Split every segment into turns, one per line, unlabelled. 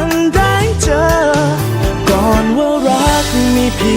น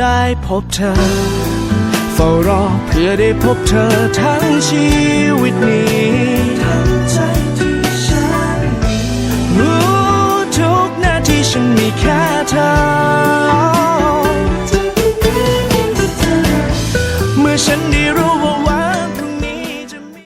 ได้พบเธอ เฝ้ารอเพื่อได้พบเธอทั้งชีวิตนี้ทั้งใจที่ฉันมีรู้ทุกนาทีฉันมีแค่เธอ